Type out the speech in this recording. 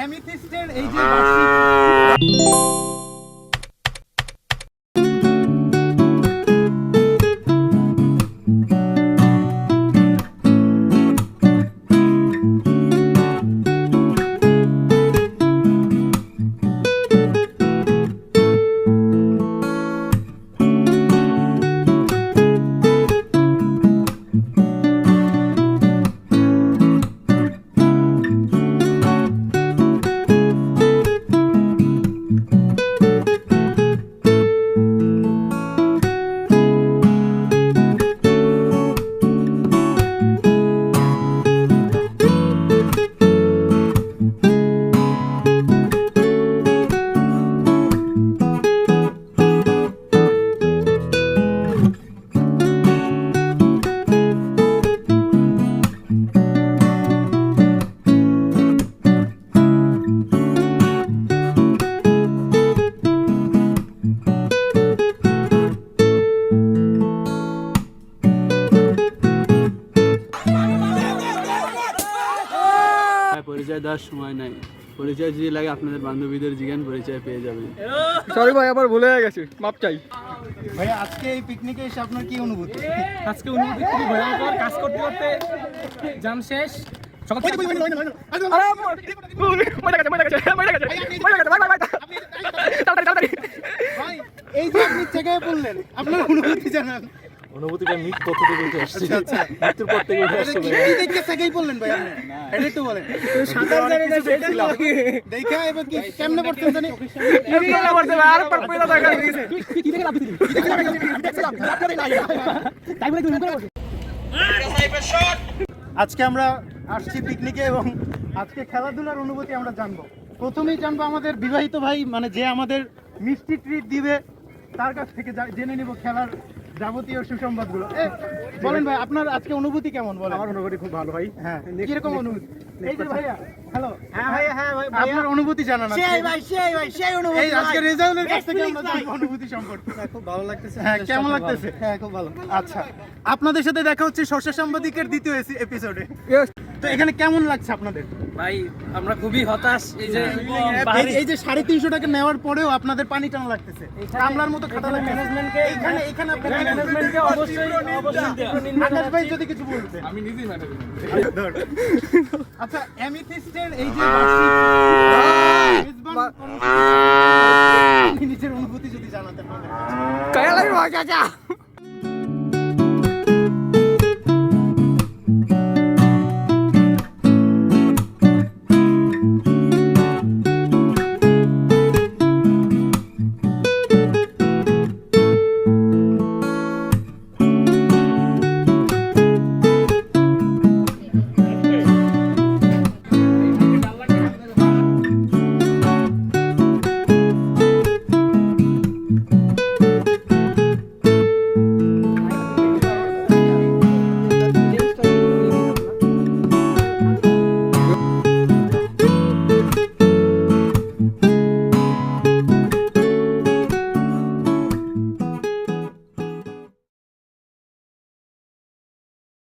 অ্যামিথিস্টের এই যে পরিচয় দেওয়ার সময় নাই পরিচয় যদি লাগে আপনাদের বান্ধবীদের জিজ্ঞান পরিচয় পেয়ে যাবেন সরি ভাই আবার ভুলে গেছি মাপ চাই ভাইয়া আজকে এই পিকনিকে এসে আপনার কি অনুভূতি আজকে অনুভূতি খুবই ভয়ঙ্কর কাজ করতে করতে জাম শেষ থেকে ভাই ভাই ভাই ভাই এই যে আপনি চেকায় পড়লেন আপনার অনুভূতি জানান অনুভূতিটা মিট কত থেকে উঠে আসছে আচ্ছা আচ্ছা মৃত্যুর পর থেকে উঠে আসছে কি কি দেখে চেকাই পড়লেন ভাই আপনি এটা একটু বলেন দেখা এবার কি কেমনে পড়তেন জানি আর পর পয়লা দেখা গেছে আজকে আমরা আসছি পিকনিকে এবং আজকে খেলাধুলার অনুভূতি আমরা জানব প্রথমেই জানব আমাদের বিবাহিত ভাই মানে যে আমাদের মিষ্টি ট্রিট দিবে তার কাছ থেকে জেনে নিব খেলার যাবতীয় সুসংবাদগুলো। বলেন ভাই আপনার আজকে অনুভূতি কেমন বলেন? আমার অনুভূতি খুব ভালো ভাই। হ্যাঁ কীরকম অনুভূতি? এই যে ভাইয়া হ্যালো হ্যাঁ ভাইয়া হ্যাঁ ভাই আপনার অনুভূতি জানান সেই ভাই সেই ভাই সেই অনুভূতি এই আজকে রেজাউলের কাছ থেকে আমরা জানব অনুভূতি সম্পর্কে। খুব ভালো লাগতেছে। হ্যাঁ কেমন লাগতেছে? হ্যাঁ খুব ভালো। আচ্ছা আপনাদের সাথে দেখা হচ্ছে শস্য সাংবাদিকের দ্বিতীয় এপিসোডে তো এখানে কেমন লাগছে আপনাদের? ভাই আমরা খুবই হতাশ। এই যে এই- এই যে সাড়ে তিনশো টাকা নেওয়ার পরেও আপনাদের পানি টানা লাগতেছে। কামলার মতো ম্যানেজমেন্টকে এইখানে এখানে আপনাদের ম্যানেজমেন্টকে অবশ্যই অবশ্যই আকাশ ভাই যদি কিছু বলতে। আমি নিজেই আচ্ছা অ্যামিথিস্টের এই যে নিজের অনুভূতি যদি জানাতে। কায়া লাগবে চাচা